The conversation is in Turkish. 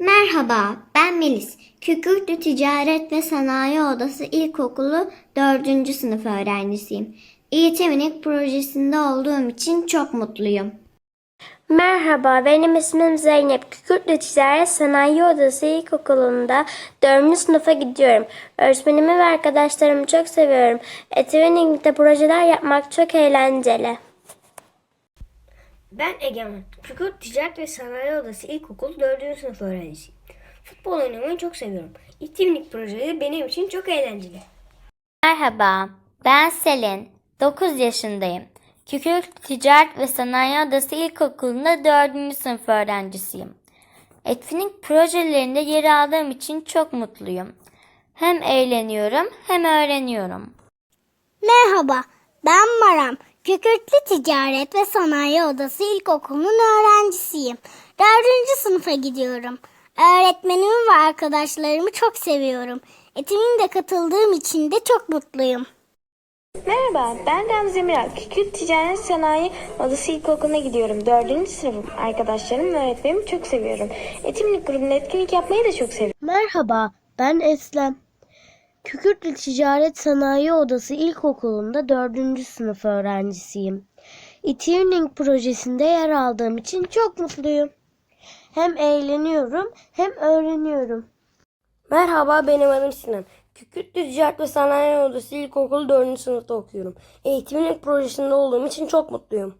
Merhaba, ben Melis. Kükürtlü Ticaret ve Sanayi Odası İlkokulu 4. sınıf öğrencisiyim. Eğitimlik projesinde olduğum için çok mutluyum. Merhaba, benim ismim Zeynep. Kükürtlü Ticaret Sanayi Odası İlkokulu'nda 4. sınıfa gidiyorum. Öğretmenimi ve arkadaşlarımı çok seviyorum. Etüvening'de projeler yapmak çok eğlenceli. Ben Egemen. Kükürt Ticaret ve Sanayi Odası İlkokul 4. sınıf öğrencisiyim. Futbol oynamayı çok seviyorum. İttimlik projeleri benim için çok eğlenceli. Merhaba, ben Selin. 9 yaşındayım. Kükürt Ticaret ve Sanayi Odası İlkokulu'nda 4. sınıf öğrencisiyim. Etkinlik projelerinde yer aldığım için çok mutluyum. Hem eğleniyorum hem öğreniyorum. Merhaba, ben Maram. Kükürtlü Ticaret ve Sanayi Odası İlkokulu'nun öğrencisiyim. Dördüncü sınıfa gidiyorum. Öğretmenimi ve arkadaşlarımı çok seviyorum. Etiminde katıldığım için de çok mutluyum. Merhaba, ben Gamze Miral. Kükürt Ticaret Sanayi Odası İlkokulu'na gidiyorum. Dördüncü sınıfım. Arkadaşlarım ve öğretmenimi çok seviyorum. Etimlik grubunda etkinlik yapmayı da çok seviyorum. Merhaba, ben Eslem. Kükürtlü Ticaret Sanayi Odası İlkokulu'nda 4. sınıf öğrencisiyim. E-Tuning projesinde yer aldığım için çok mutluyum. Hem eğleniyorum hem öğreniyorum. Merhaba benim adım Sinan. Kükürtlü Ticaret ve Sanayi Odası İlkokulu 4. sınıfta okuyorum. Eğitimlik projesinde olduğum için çok mutluyum.